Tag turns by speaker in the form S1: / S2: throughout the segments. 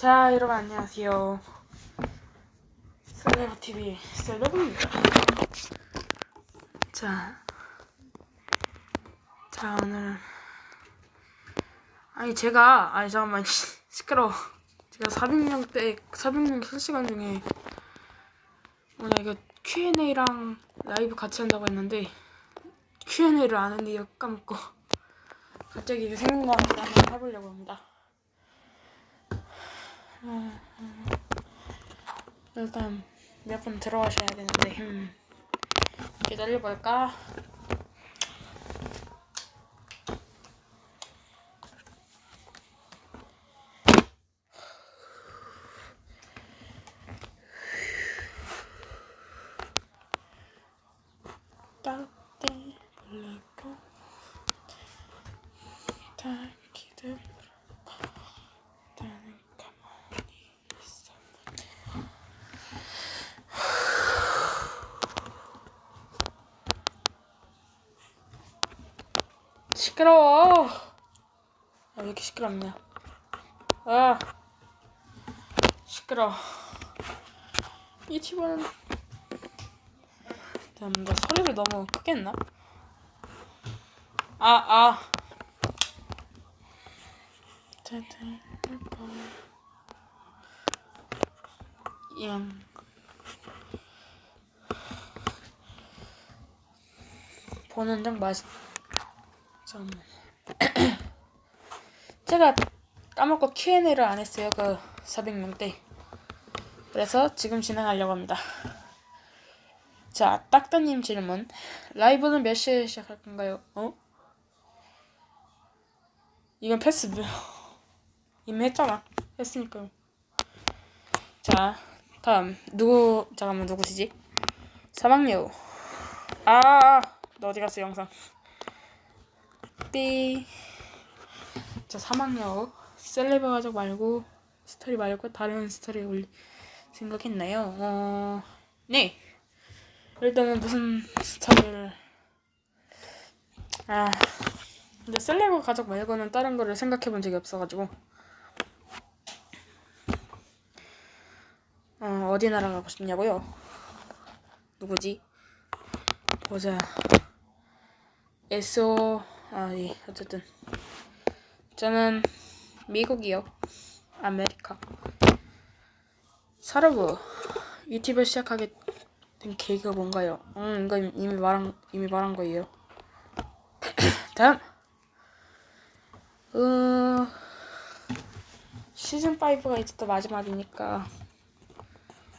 S1: 자, 여러분 안녕하세요. 셀레브 TV 셀레브입니다. 자, 자 오늘은 아니 제가 아니 잠깐만 시, 시끄러. 제가 400명 때 400명 실시간 중에 오늘 이거 Q&A랑 라이브 같이 한다고 했는데 Q&A를 안 했는데 까먹고 갑자기 생각나니까 한번 해보려고 합니다. 일단 몇분 들어가셔야 되는데 음. 기다려볼까? 따뜻해 불리고 다 기다려 나는 가만히 있어 시끄러워. 아, 왜 이렇게 시끄럽냐? 아, 시끄러. 이 집은 나 소리를 너무 크게 했나? 아, 아. 양. 보는 장 맛. 잠깐만. 제가 까먹고 Q&A를 안 했어요. 그 400명 때. 그래서 지금 진행하려고 합니다. 자, 딱따님 질문. 라이브는 몇 시에 시작할 건가요? 어? 이건 패스. 이미 했잖아. 했으니까요. 자, 다음. 누구, 잠깐만, 누구시지? 사막여우. 아, 너 어디 갔어, 영상? 삐. 자, 사막여우. 셀레브 가족 말고, 스토리 말고, 다른 스토리 올릴 생각했나요? 어, 네. 일단은 무슨 스토리를. 아. 근데 셀레브 가족 말고는 다른 거를 생각해 본 적이 없어가지고. 어, 어디 나라 가고 싶냐고요? 누구지? 보자. 에소, 아, 예, 어쨌든. 저는 미국이요. 아메리카. 사르브. 유튜브 시작하게 된 계기가 뭔가요? 음, 이거 이미 말한, 이미 말한 거예요. 다음! 어, 시즌 5가 이제 또 마지막이니까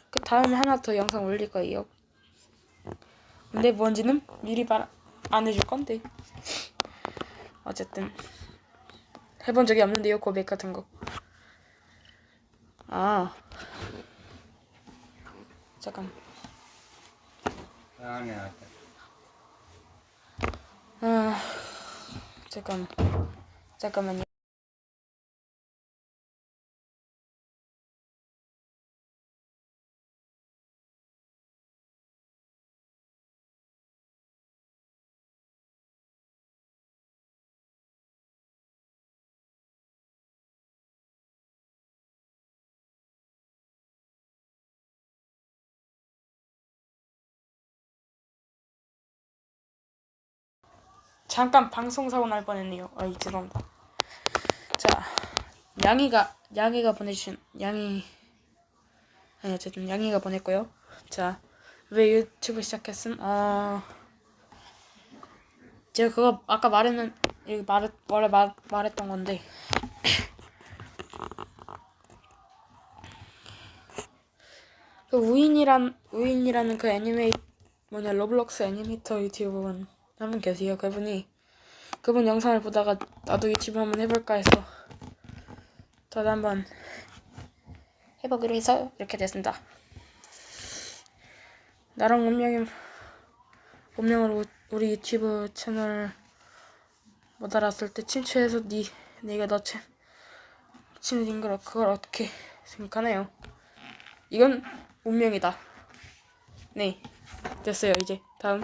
S1: 그 다음에 하나 더 영상 올릴 거예요. 근데 뭔지는 미리 말 안 해줄 건데 어쨌든 해본 적이 없는데요 고백 같은 거. 아 잠깐. 아 잠깐 잠깐만요. 잠깐 방송 사고 날 뻔했네요. 아, 죄송합니다. 자, 양이가 양이가 보내주신 양이 아니 어쨌든 양이가 보냈고요. 자, 왜 유튜브 시작했음? 어, 제가 그거 아까 말했는 여기 말했 원래 말 말했던 건데. 그 우인이란 우인이라는 그 애니메이 뭐냐 로블록스 애니메이터 유튜브 한 분 계세요. 그분이 그분 영상을 보다가 나도 유튜브 한번 해볼까 해서 저도 한번 해보기로 해서 이렇게 됐습니다. 나랑 운명이 운명으로 우리 유튜브 채널 못 알았을 때 친추해서 니 네가 너 채, 친해진 걸 그걸 어떻게 생각하나요? 이건 운명이다. 네 됐어요 이제 다음.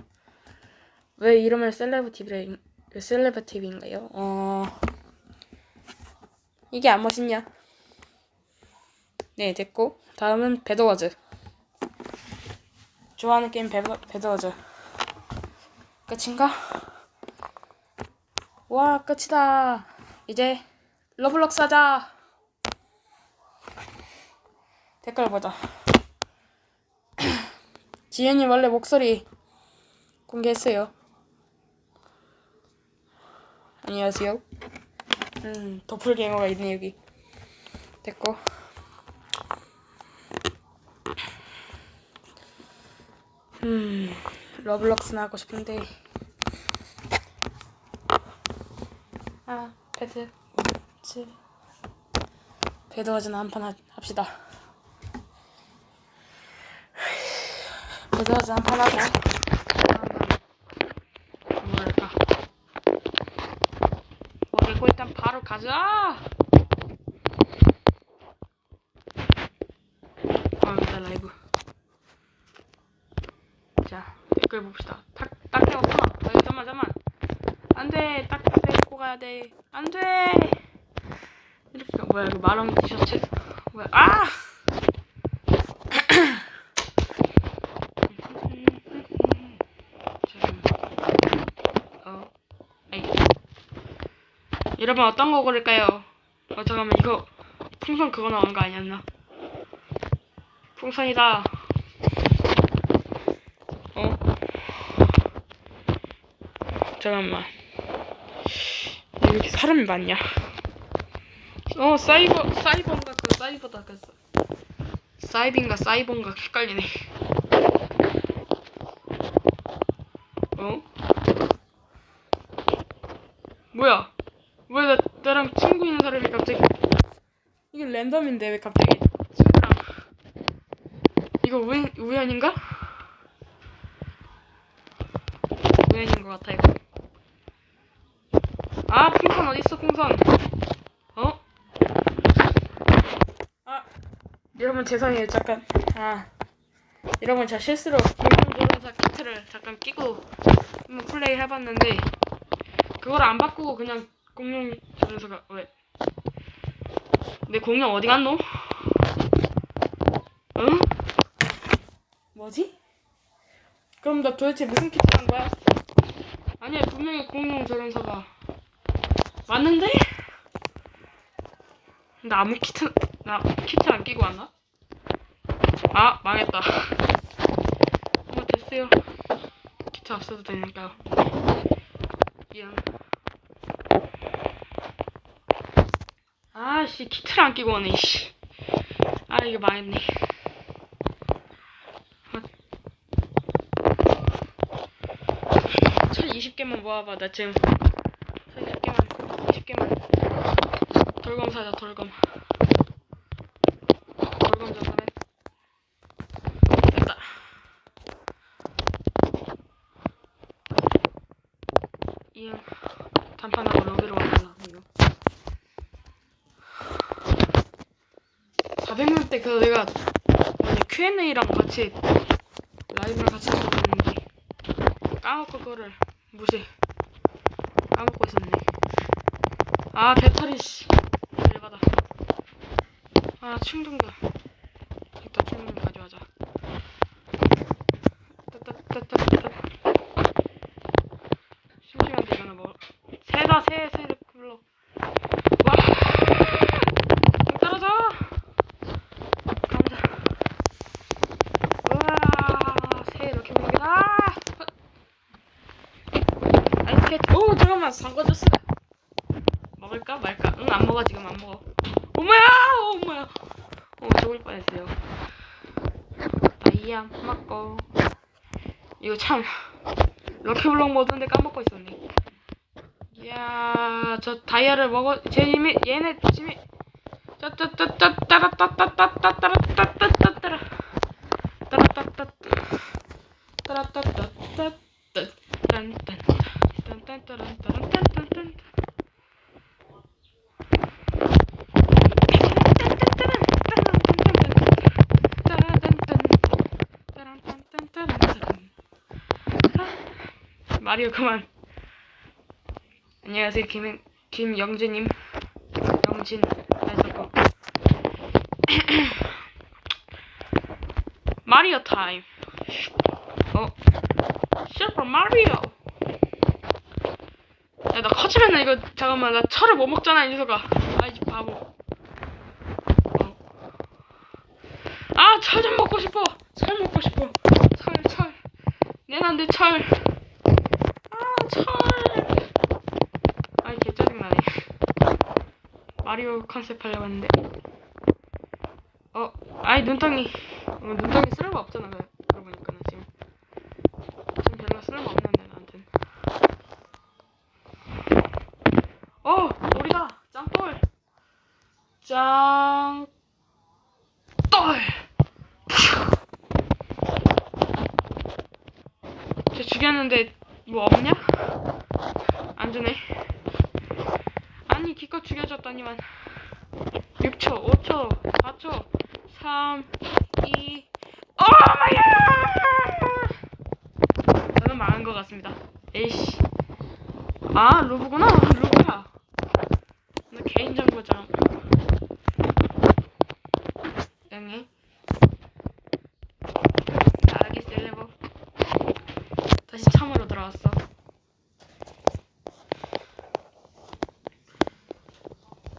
S1: 왜 이름을 셀레브 TV를 셀레브 TV인가요? 어 이게 안 멋있냐? 네, 됐고. 다음은 배드워즈. 좋아하는 게임 배드, 배드워즈. 끝인가? 와, 끝이다. 이제 러블록스 하자. 댓글 보자. 지현이 원래 목소리 공개했어요. 안녕하세요. 음, 도플갱어가 있네, 여기. 됐고. 음, 러블록스나 하고 싶은데. 아, 패드. 치. 배드 워즈나 한 판 합시다. 배드 워즈 한 판 하고. 다음은 뭐 할까? 일단 바로 가자! 다음이다, 라이브. 자, 댓글 봅시다. 딱, 딱대 없구나. 아, 잠깐만, 잠깐만. 안 돼. 딱대 입고 가야 돼. 안 돼. 이렇게, 뭐야, 이거 마롱이 티셔츠? 뭐야, 아! 잠깐만. 어, 에이. 여러분, 어떤 거 고를까요? 어, 잠깐만, 이거, 풍선 그거 나온 거 아니었나? 풍선이다. 어? 잠깐만. 왜 이렇게 사람이 많냐? 어, 사이버, 사이버인가, 그, 사이버다, 그, 사이빙가, 사이버인가, 헷갈리네. 어? 뭐야? 왜 나, 나랑 친구 있는 사람이 갑자기. 이게 랜덤인데, 왜 갑자기. 이거 우연, 우연인가? 우연인 것 같아 이거. 아 풍선 어디 있어 풍선? 어? 아 여러분 죄송해요 잠깐. 아 여러분 제가 실수로 공룡조련사 키트를 잠깐 끼고 한번 플레이 해봤는데 그걸 안 바꾸고 그냥 공룡조련사가 왜? 내 공룡 어디 갔노? 어? 뭐지? 그럼 나 도대체 무슨 키트 한 거야? 아니야 분명히 공룡 저런사가 맞는데? 근데 아무 키트 나 키트 안 끼고 왔나? 아 망했다. 뭐 됐어요. 키트 없어도 되니까요. 미안. 아 씨 키트를 안 끼고 오네. 씨. 아 이거 망했네. 천 20개만 모아봐. 나 지금 천 20개만, 20개만. 돌검 사자, 돌검. 돌검 전사네. 됐다. 이응. 단판하고 로비로 가달라. 이거. 400명 때 그 내가 뭐냐 Q&A랑 같이 라이브를 같이 했었는데 까먹고 그거를 무시 까먹고 있었네. 아 배터리 씨. 열받아. 아 충전도 이거 참 럭키블럭 모드인데 까먹고 있었네 이야 저 다이아를 먹어 제 이미 얘네 집이 짜짜짜짜따라따따따따따따따 말이요 그만. 안녕하세요 김, 김영진님. 영진 해석고 마리오 타임. 어? 슈퍼 마리오. 야 나 커지면 나 이거 잠깐만 나 철을 못 먹잖아 이 녀석아. 아이 바보. 어. 아철좀 먹고 싶어. 철 먹고 싶어. 철철. 내난 내철. 철! 아이, 개 짜증나네. 마리오 컨셉 하려고 했는데. 어, 아이, 눈덩이. 어, 눈덩이 쓸모 없잖아, 그러보니까 나 지금. 지금 별로 쓸모 없는데, 나한텐. 어! 우리다! 짱돌! 짱돌! 쟤 죽였는데, 뭐 없냐? 주네 아니 기껏 죽여줬더니만. 6초 5초 4초 3 2 오마이야 저는 망한 것 같습니다. 에이씨. 아 루브구나. 루브야. 나 개인정보장.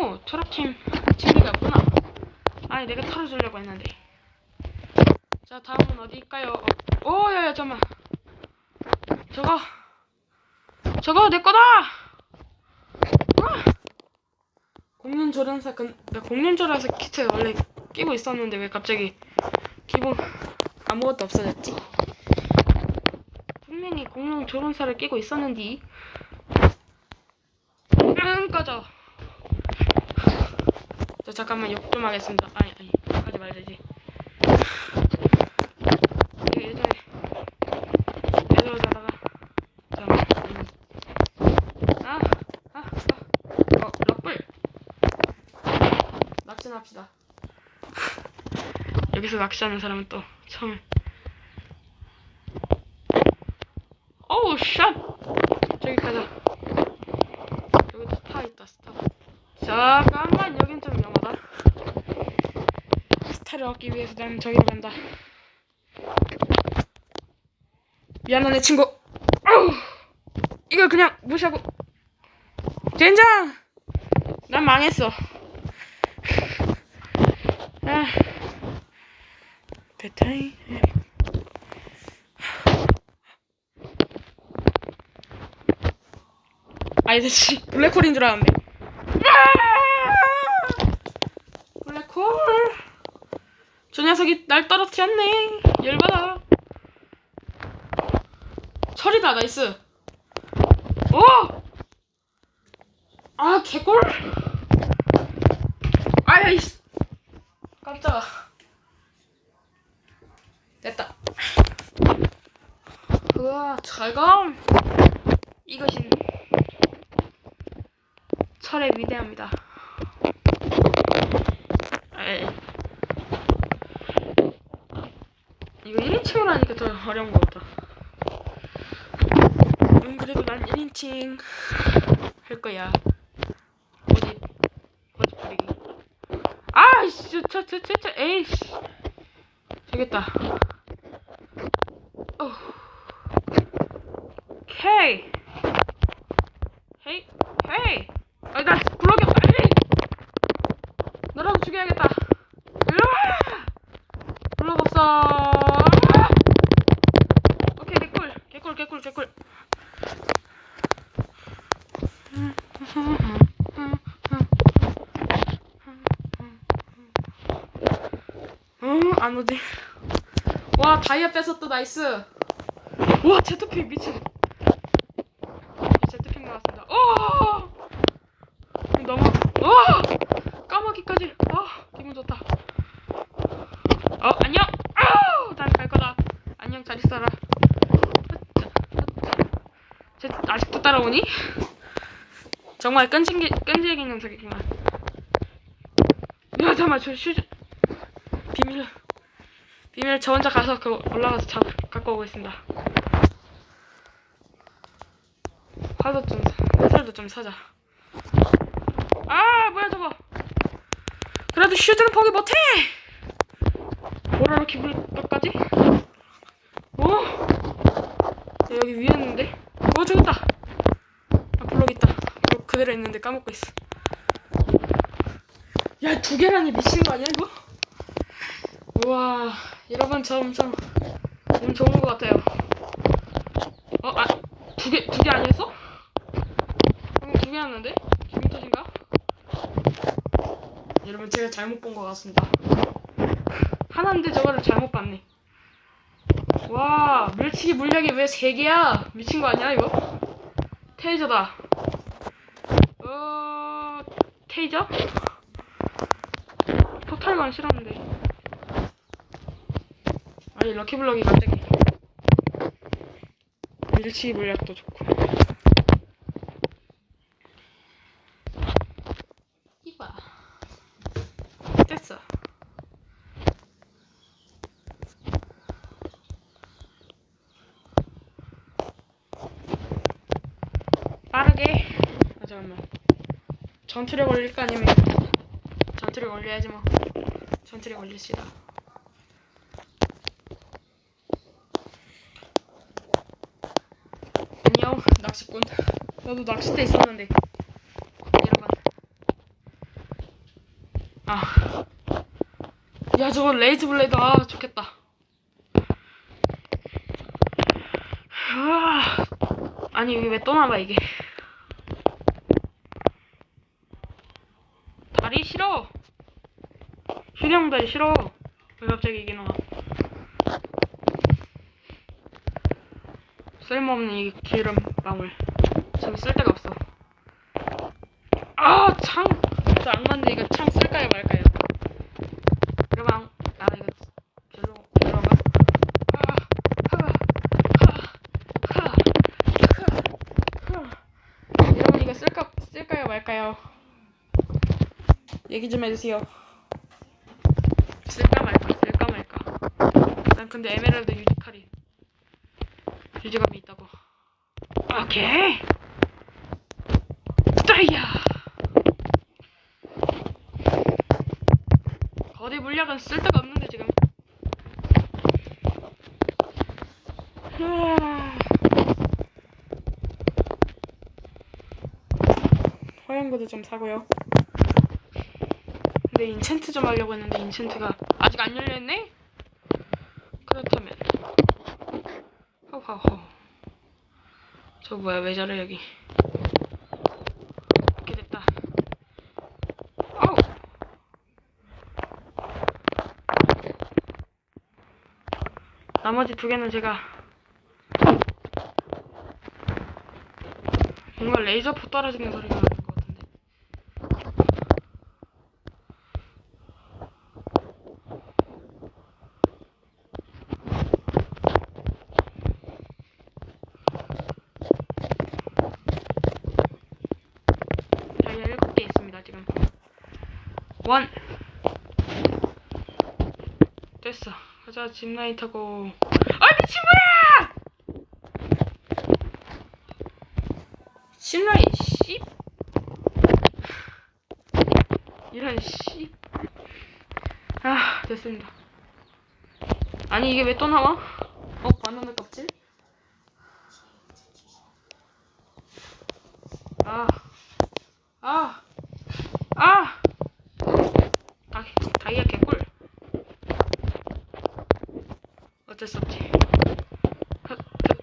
S1: 어, 철학팀 친구가 없구나. 아니 내가 털어주려고 했는데. 자 다음은 어디일까요? 어, 오 야야 잠만. 저거 저거 내 거다. 아! 공룡 조련사 근나 공룡 조련사 키트 원래 끼고 있었는데 왜 갑자기 기본 아무것도 없어졌지? 분명히 공룡 조련사를 끼고 있었는데. 응 꺼져. 저 잠깐만 욕 좀 하겠습니다. 아니 아니 하지 말자지. 예전에 가다가 잠깐만. 음. 아, 아, 아. 어, 럭불. 낚시합시다. 여기서 낚시하는 사람은 또 처음. 오우 샷. 저기 가자. 여기 스타 있다 스타. 잠깐만 여긴 좀 위험하다. 스타를 얻기 위해서 나는 저기로 간다. 미안하네 친구. 어우, 이걸 그냥 무시하고. 젠장. 난 망했어. 아, 배타이. 아이 대치 블랙홀인 줄 알았네. 블랙홀. 저 녀석이 날 떨어뜨렸네. 열받아. 철이다, 나이스. 오! 아, 개꿀. 아야, 이씨. 깜짝아. 됐다. 우와, 잘 감. 이것이 철의 위대합니다. 에이. 이거 1인칭으로 하니까 더 어려운 것 같다. 음, 그래도 난 1인칭 할 거야. 어디, 어디 뿌리기. 아이씨, 저, 저, 저, 저, 저, 에이씨. 되겠다. 어. 오케이. 헤이, 헤이. 아, 나 블럭이 없다. 에이. 너라도 죽여야겠다. 일로 와! 블럭 없어. 오케이, 개꿀. 개꿀, 개꿀, 개꿀. 어, 안 오지. 와, 다이아 뺏었다, 나이스. 우와 제트픽 미친. 이 제트픽 나왔습니다. 어! 너무 어! 까마귀까지. 아 기분 좋다. 어 안녕. 아난갈 거다. 안녕 잘 있어라. 쟤 아직도 따라오니? 정말 끈질기 끈질긴 녀석이구만. 야 잠깐만 저 슈즈 비밀 저 혼자 가서 그 올라가서 잡 갖고 오고 있습니다. 화도 좀 사- 화살도 좀 사자. 아 뭐야 저거. 그래도 슈즈는 포기 못해! 뭐라로 기분 것까지? 어 야, 여기 위에 있는데? 어 저기 있다! 아 블록 있다. 블록 그대로 있는데 까먹고 있어. 야 두 개라니 미친 거 아니야 이거? 우와 여러분 저 엄청 운 좋은 것 같아요. 어 아 두 개 두 개 아니었어? 방금 두 개 였는데? 기분 탓인가? 여러분 제가 잘못 본 것 같습니다. 하나인데 저거를 잘못 봤네. 와 밀치기 물약이 왜세 개야? 미친 거 아니야 이거? 테이저다. 어 테이저? 포탈건 싫었는데 럭키블럭이 갑자기 밀치기 물약도 좋고. 이봐. 됐어. 빠르게. 아 잠깐만 전투력 올릴까 아니면 전투력 올려야지 뭐. 전투력 올립시다 낚시꾼 나도 낚싯대 있었는데. 여러분 아 야 저거 레이즈 블레이드. 아 좋겠다. 아. 아니 여기 왜 또 나와 이게. 다리 싫어. 휴대용 다리 싫어. 왜 갑자기 이게 나와? 쓸모없는 이 기름 방울 지금 쓸 데가 없어. 아창! 진짜 악마인데 이거 창 쓸까요 말까요? 여러분 아, 아 이거 별로 하. 여러분 이거 쓸까 쓸까요 말까요? 얘기 좀 해주세요. 쓸까 말까? 쓸까 말까? 난 근데 에메랄드 유지칼이 유지감이 오케이 따이야! 거대 물약은 쓸데가 없는데 지금. 으아. 화양구도 좀 사고요. 근데 인챈트 좀 하려고 했는데 인챈트가 아직 안 열려있네? 그렇다면. 허허허 저 뭐야 왜 저래 여기? 이렇게 됐다. 아우! 나머지 두 개는 제가 뭔가 레이저 포 떨어지는 소리가 나는 것 같은데 저희가 일곱 개 있습니다 지금 원 가자 짚라인 타고 아 미친 뭐야 짚라인 씨 이런 씨. 아 됐습니다 아니 이게 왜 또 나와? 어 바나나 껍질? 아 아! 아! 아, 다이아 개꿀. 어쩔 수 없지. 헛, 헛.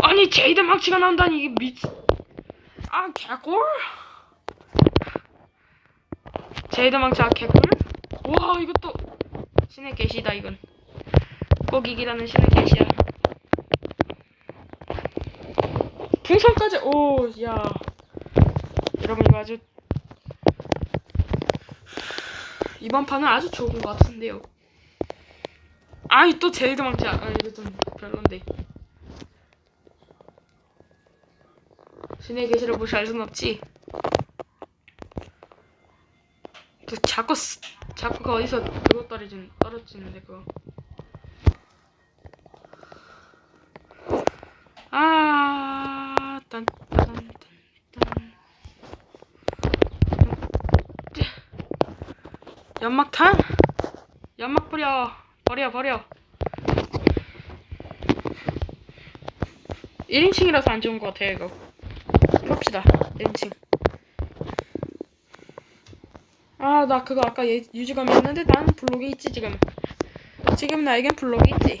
S1: 아니, 제이드 망치가 나온다니, 이게 미 아, 개꿀? 제이드 망치, 아, 개꿀? 와, 이것도. 신의 계시다, 이건. 꼭 이기라는 신의 계시야. 풍선까지 오, 야. 여러분 이거 아주 이번 판은 아주 좋은 것 같은데요. 아이 또 제일 도망치야. 아 이거 좀 별론데. 신의 계시를 무시할 순 없지. 또 자꾸 쓰- 자꾸 그 어디서 그거 떨어진 떨어지는데 그거. 아, 딴 딴 딴 딴. 연막탄? 연막 버려. 버려, 버려. 1인칭이라서 안 좋은 것 같아요, 이거. 봅시다. 1인칭. 아, 나 그거 아까 예- 유지감이 했는데 나는 블록이 있지, 지금. 지금 나에겐 블록이 있지.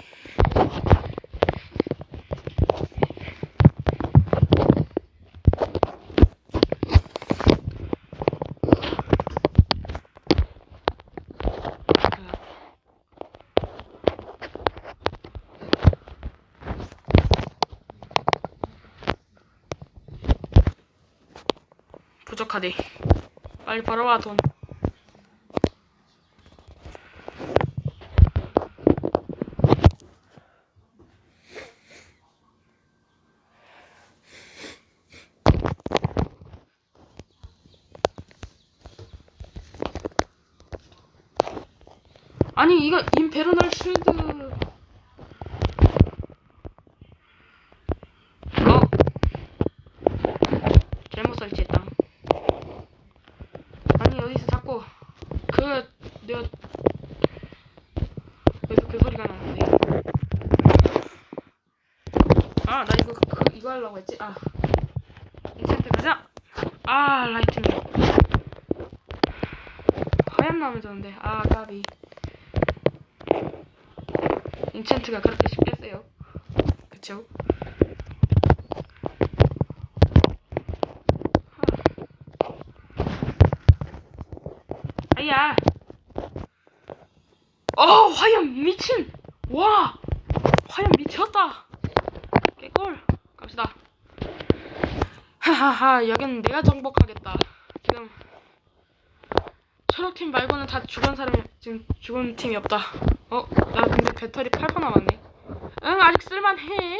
S1: 부족하대. 빨리 벌어와 돈. 아니 이거 임페르널 쉴드. 어. 잘못 설치했다. 아니 어디서 자꾸 그 내가 어디서 그 소리가 나는데 아 나 이거 그, 이거 하려고 했지 아 인챈트 가자 아 라이트닝 좋은데 아 까비 인챈트가 그렇게 쉽겠어요 그쵸 아야. 어, 화염 미친. 와, 화염 미쳤다. 개꿀. 갑시다. 하하하, 여긴 내가 정복하겠다. 초록팀 말고는 다 죽은 사람이 지금 죽은 팀이 없다. 어, 나 근데 배터리 8% 남았네. 응, 아직 쓸만해.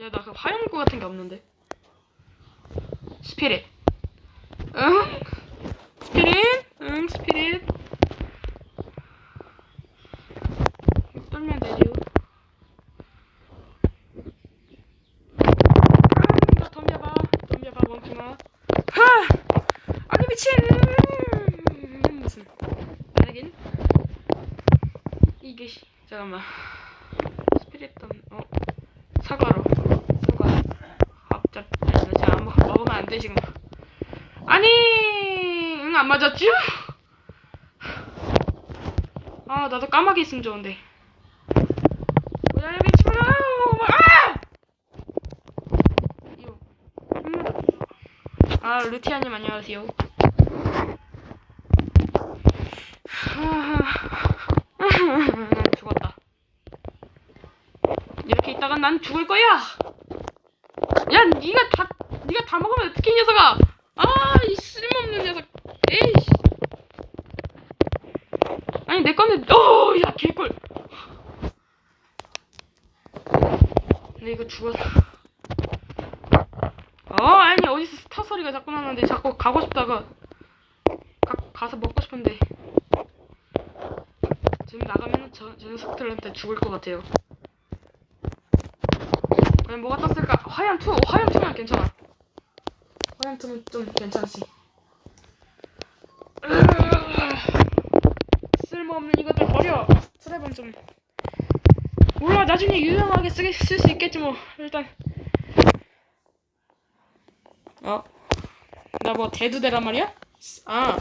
S1: 야, 나 그 화염구 같은 게 없는데. 스피릿. 응? 스피릿? 응, 스피릿. 떨면 되지요. 아, 나 덤벼봐. 덤벼봐, 멍청아. 하! 아니, 미친! 음, 무슨. 아니긴. 이게, 씨. 잠깐만. 스피릿 덤, 어. 사과로. 사과. 갑자기. 지금 안 먹, 먹으면 안 돼, 지금. 아니! 응, 안 맞았쥬? 아, 나도 까마귀 있으면 좋은데. 뭐야, 치마! 아! 아, 루티아님 안녕하세요. 난 죽었다. 이렇게 있다간 난 죽을 거야! 야, 니가 다, 니가 다 먹으면 어떡해, 이 녀석아! 아, 이 쓸모없는 녀석. 에이씨. 아니, 내 건데, 어, 야, 개꿀. 근데 이거 죽었어. 어, 아니, 어디서 스타 소리가 자꾸 나는데 자꾸 가고 싶다가, 가, 가서 먹고 싶은데. 지금 나가면 저, 저 녀석들한테 죽을 것 같아요. 과연 뭐가 떴을까? 화염 2, 화염 2는 괜찮아. 화염 2는 좀 괜찮지. 쓸모없는 이것들 버려. 트랩은 좀 몰라 나중에 유용하게 쓸 수 있겠지 뭐 일단 어? 나 뭐 대두대란 말이야? 아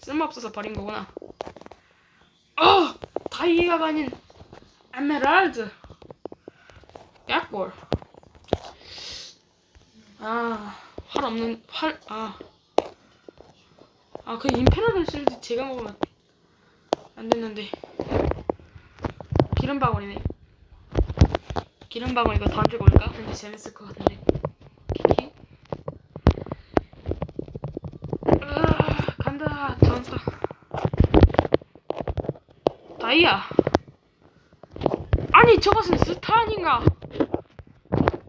S1: 쓸모없어서 버린 거구나. 어! 다이아가 아닌 에메랄드. 약골. 아, 활 없는, 활, 아. 아, 그 임페러럴 실드 제가 먹으면 안 됐는데. 기름 방울이네. 기름 방울 이거 던지고 올까? 근데 재밌을 것 같은데. 키키. 으아, 간다. 전사. 다이아. 아니, 저것은 스타 아닌가?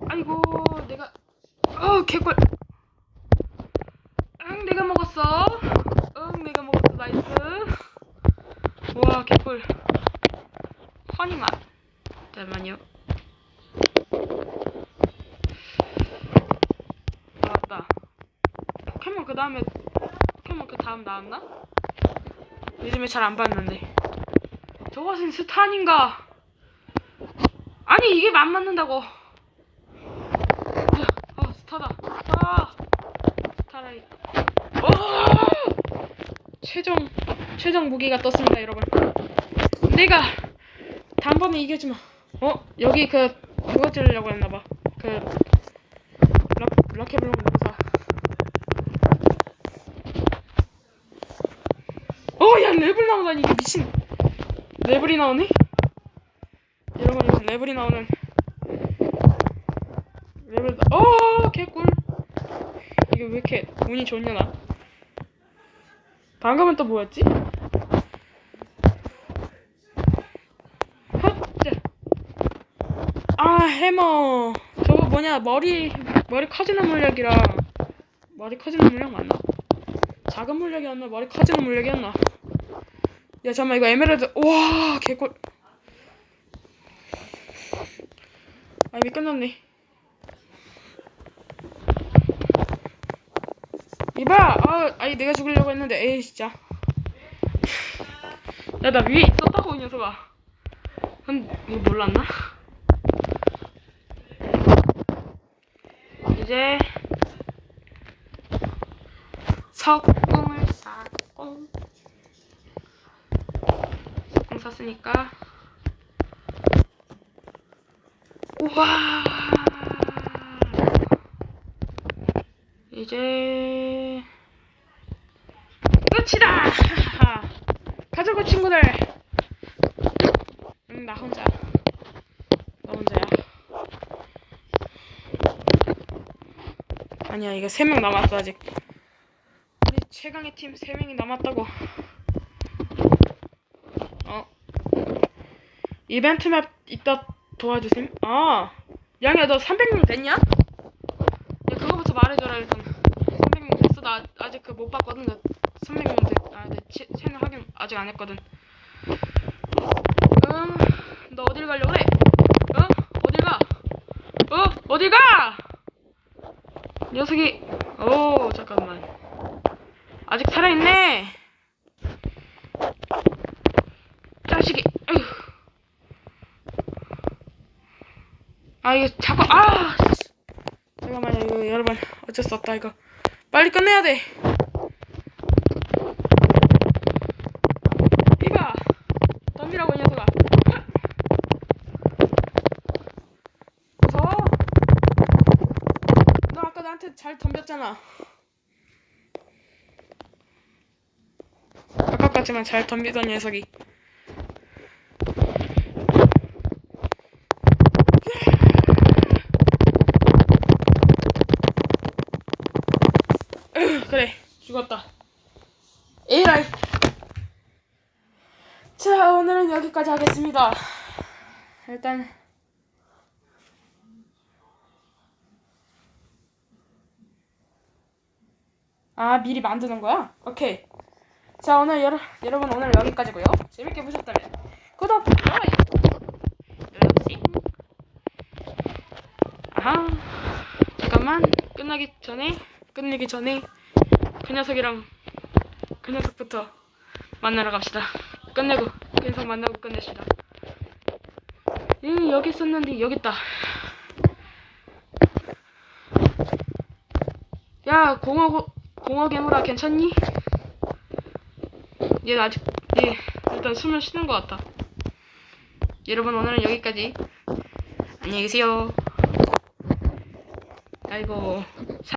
S1: 아이고, 내가. 어, 개꿀. 응, 내가 먹었어. 응, 내가 먹었어. 나이스. 와, 개꿀. 허니 맛. 잠깐만요. 나왔다. 포켓몬 그 다음에 포켓몬 그 다음 나왔나? 요즘에 잘 안 봤는데. 저것은 스탄인가? 아니 이게 안 맞는다고. 어 스타다. 아 스타라이. 오! 최종 최종 무기가 떴습니다 여러분. 내가 단번에 이겨주마. 어 여기 그 그거 찌르려고 했나봐. 그 럭, 럭키블록 농사. 어야 레벨 나오다니 이게 미친. 레벨이 나오네? 여러분 이건 레벨이 나오는 레벨 어 개꿀 이게 왜 이렇게 운이 좋냐 나 방금은 또 뭐였지? 해머. 저거 뭐냐 머리 머리 커지는 물약이랑 머리 커지는 물약 맞나? 작은 물약이었나? 머리 커지는 물약이었나? 야 잠깐만 이거 에메랄드 와 개꿀. 아 이미 끝났네. 이봐! 아 아니 내가 죽으려고 했는데 에이 진짜. 야 나 위에 있었다고 이 녀석아 한 이거 몰랐나? 이제 석궁을 쌓고 석궁 샀으니까. 우와! 이제 끝이다! 가자고 친구들 응, 나 혼자 나 혼자야 아니야 이거 세 명 남았어 아직. 우리 최강의 팀 세 명이 남았다고. 어. 이벤트 맵 이따 도와주셈? 아 양이야 너 300명 됐냐? 야 그거부터 말해줘라 일단. 300명 됐어. 나 아직 그 못 봤거든. 나 300명 됐.. 아내 채널 확인 아직 안 했거든 응너 어딜 가려고 그래? 어? 어딜 가? 어? 어딜 가? 녀석이 오 잠깐만 아직 살아있네 어휴. 아 이거 자꾸 아 씨. 잠깐만요 이거 여러분 어쩔 수 없다 이거 빨리 끝내야 돼 이봐 덤비라고 이 녀석아 무서워 너 아까 나한테 잘 덤볐잖아. 아까 같지만 잘 덤비던 녀석이. 그래 죽었다. 에라이. 자 오늘은 여기까지 하겠습니다. 일단 아 미리 만드는 거야? 오케이 자 오늘 여러, 여러분 오늘 여기까지고요 재밌게 보셨다면 구독 좋아요 눌러주세요 아하 잠깐만 끝나기 전에 끝내기 전에 그 녀석이랑 그 녀석부터 만나러 갑시다. 끝내고 그 녀석 만나고 끝냅시다. 이 여기 있었는데 여기 있다. 야 공어 공어 괴물아 괜찮니? 얘 아직 얘 일단 숨을 쉬는 것 같아. 여러분 오늘은 여기까지. 안녕히 계세요. 아이고